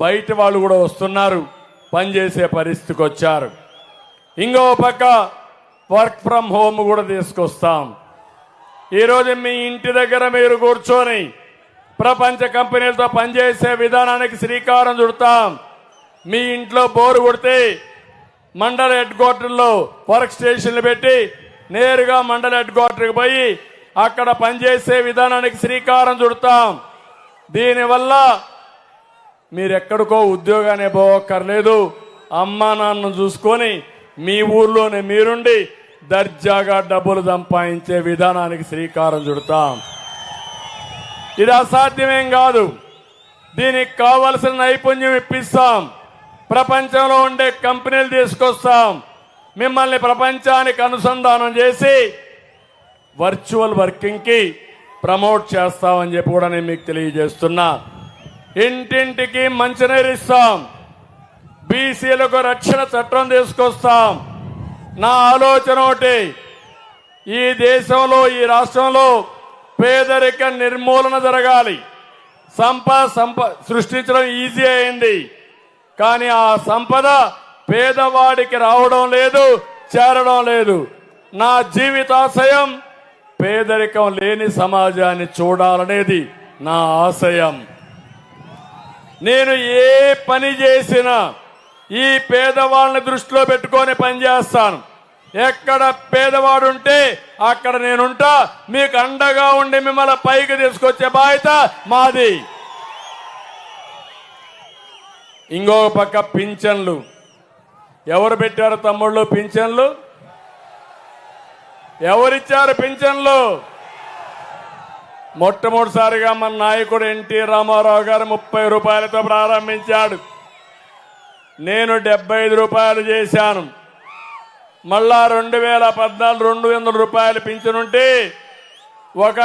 బయట వాళ్ళు కూడా వస్తున్నారు. పనిచేసే పరిస్థితికి వచ్చారు. ఇంకో పక్క వర్క్ ఫ్రమ్ హోమ్ కూడా తీసుకొస్తాం. ఈరోజు మీ ఇంటి దగ్గర మీరు కూర్చొని ప్రపంచ కంపెనీలతో పనిచేసే విధానానికి శ్రీకారం చుడతాం. మీ ఇంట్లో బోరు కొడితే మండల హెడ్ క్వార్టర్లో వర్క్ స్టేషన్లు పెట్టి నేరుగా మండల హెడ్ క్వార్టర్కి పోయి అక్కడ పనిచేసే విధానానికి శ్రీకారం చుడతాం. దీనివల్ల మీరెక్కడికో ఉద్యోగాన్ని పోవక్కర్లేదు. అమ్మా నాన్న చూసుకొని మీ ఊర్లోనే మీరుండి దర్జాగా డబ్బులు సంపాదించే విధానానికి శ్రీకారం చుడతాం. ఇది అసాధ్యమేం కాదు. దీనికి కావలసిన నైపుణ్యం ఇప్పిస్తాం. ప్రపంచంలో ఉండే కంపెనీలు తీసుకొస్తాం. మిమ్మల్ని ప్రపంచానికి అనుసంధానం చేసి వర్చువల్ వర్కింగ్కి ప్రమోట్ చేస్తామని చెప్పి కూడా నేను మీకు తెలియజేస్తున్నా. ఇంటింటికి మంచినీరు ఇస్తాం బీసీలకు రక్షణ చట్టం తీసుకొస్తాం. నా ఆలోచన ఒకటి ఈ దేశంలో ఈ రాష్ట్రంలో పేదరిక నిర్మూలన జరగాలి. సంపద సంప సృష్టించడం ఈజీ అయింది. కానీ ఆ సంపద పేదవాడికి రావడం లేదు చేరడం లేదు. నా జీవితాశయం పేదరికం లేని సమాజాన్ని చూడాలనేది నా ఆశయం. నేను ఏ పని చేసినా ఈ పేదవాళ్ళని దృష్టిలో పెట్టుకొని పనిచేస్తాను ఎక్కడ పేదవాడు ఉంటే అక్కడ నేనుంటా. మీకు అండగా ఉండి మిమ్మల్ని పైకి తీసుకొచ్చే బాధ్యత మాది. ఇంకో పక్క పింఛన్లు. ఎవరు పెట్టారు తమ్ముళ్ళు పింఛన్లు? ఎవరిచ్చారు పింఛన్లు? మొట్టమొదటిసారిగా మన నాయకుడు ఎన్టీ రామారావు గారు ముప్పై రూపాయలతో ప్రారంభించాడు. నేను డెబ్బై ఐదు రూపాయలు చేశాను. మళ్ళా రెండు వేల పద్నాలుగు రెండు వందల రూపాయలు పింఛనుంటే ఒక